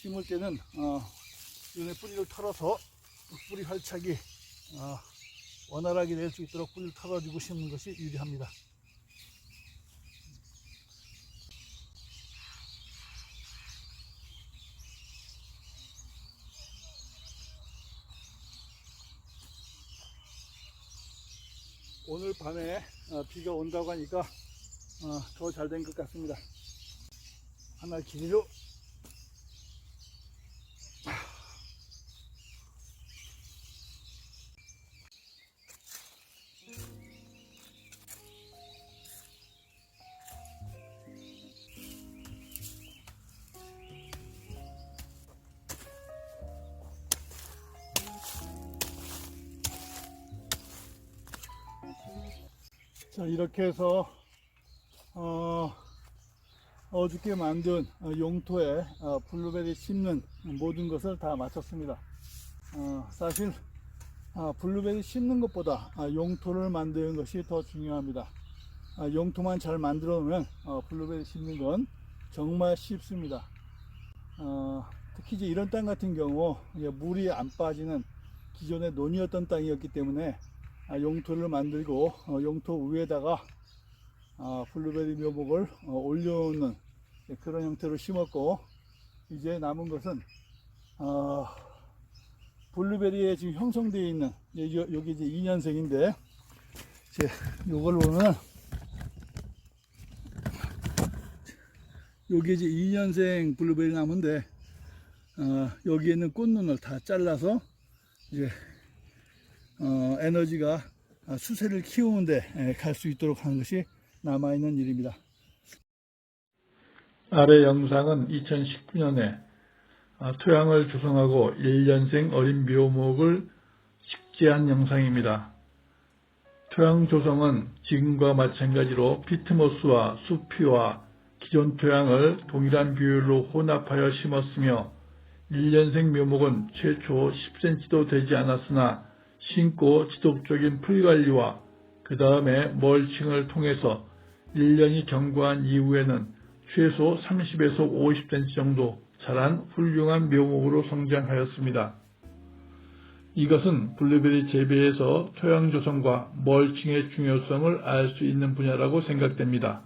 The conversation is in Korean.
심을 때는 어, 이번에 뿌리를 털어서 뿌리 활착이 어, 원활하게 될수 있도록 뿌리를 털어주고 심는 것이 유리합니다. 오늘 밤에 어, 비가 온다고 하니까 어, 더잘 된 것 같습니다. 하나 길이로 자 이렇게 해서 어, 어저께 만든 어, 용토에 어, 블루베리 심는 모든 것을 다 마쳤습니다. 어, 사실 아, 블루베리 심는 것보다 아, 용토를 만드는 것이 더 중요합니다. 아, 용토만 잘 만들어 놓으면 어, 블루베리 심는 건 정말 쉽습니다. 어, 특히 이제 이런 땅 같은 경우 물이 안 빠지는 기존의 논이었던 땅이었기 때문에 아, 용토를 만들고 어, 용토 위에다가 아, 블루베리 묘목을 어, 올려놓는 예, 그런 형태로 심었고 이제 남은 것은 어, 블루베리에 지금 형성되어 있는 여기 이제 2년생인데 이제 요걸 보면 여기 이제 2년생 블루베리 나무인데 어, 여기에 있는 꽃눈을 다 잘라서 이제 어, 에너지가 아, 수세를 키우는데 갈 수 있도록 하는 것이 남아있는 일입니다. 아래 영상은 2019년에 아, 토양을 조성하고 1년생 어린 묘목을 식재한 영상입니다. 토양 조성은 지금과 마찬가지로 피트모스와 수피와 기존 토양을 동일한 비율로 혼합하여 심었으며 1년생 묘목은 최초 10cm도 되지 않았으나 심고 지속적인 풀관리와 그 다음에 멀칭을 통해서 1년이 경과한 이후에는 최소 30에서 50cm 정도 자란 훌륭한 묘목으로 성장하였습니다. 이것은 블루베리 재배에서 토양 조성과 멀칭의 중요성을 알 수 있는 분야라고 생각됩니다.